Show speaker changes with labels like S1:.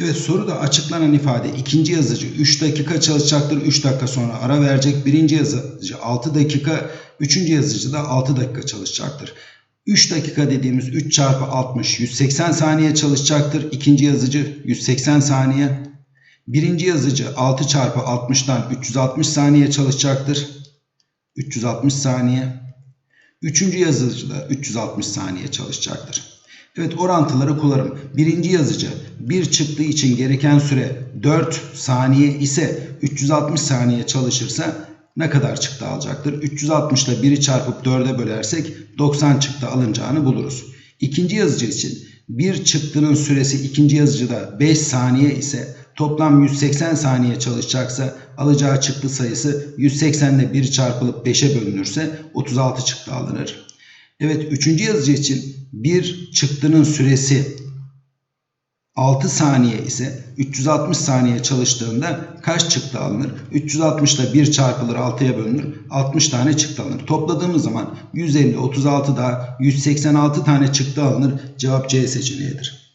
S1: Evet soruda açıklanan ifade ikinci yazıcı 3 dakika çalışacaktır. 3 dakika sonra ara verecek. Birinci yazıcı 6 dakika. Üçüncü yazıcı da 6 dakika çalışacaktır. 3 dakika dediğimiz 3 çarpı 60 180 saniye çalışacaktır. İkinci yazıcı 180 saniye. Birinci yazıcı 6 çarpı 60'tan 360 saniye çalışacaktır. 360 saniye. Üçüncü yazıcı da 360 saniye çalışacaktır. Evet orantıları kullanırım. Birinci yazıcı bir çıktığı için gereken süre 4 saniye ise 360 saniye çalışırsa ne kadar çıktı alacaktır? 360 ile 1'i çarpıp 4'e bölersek 90 çıktı alınacağını buluruz. İkinci yazıcı için bir çıktının süresi ikinci yazıcıda 5 saniye ise toplam 180 saniye çalışacaksa alacağı çıktı sayısı 180 ile 1 çarpılıp 5'e bölünürse 36 çıktı alınır. Evet üçüncü yazıcı için bir çıktının süresi 6 saniye ise 360 saniye çalıştığında kaç çıktı alınır? 360 ile 1 çarpılır 6'ya bölünür. 60 tane çıktı alınır. Topladığımız zaman 150, 36 daha 186 tane çıktı alınır. Cevap C seçeneğidir.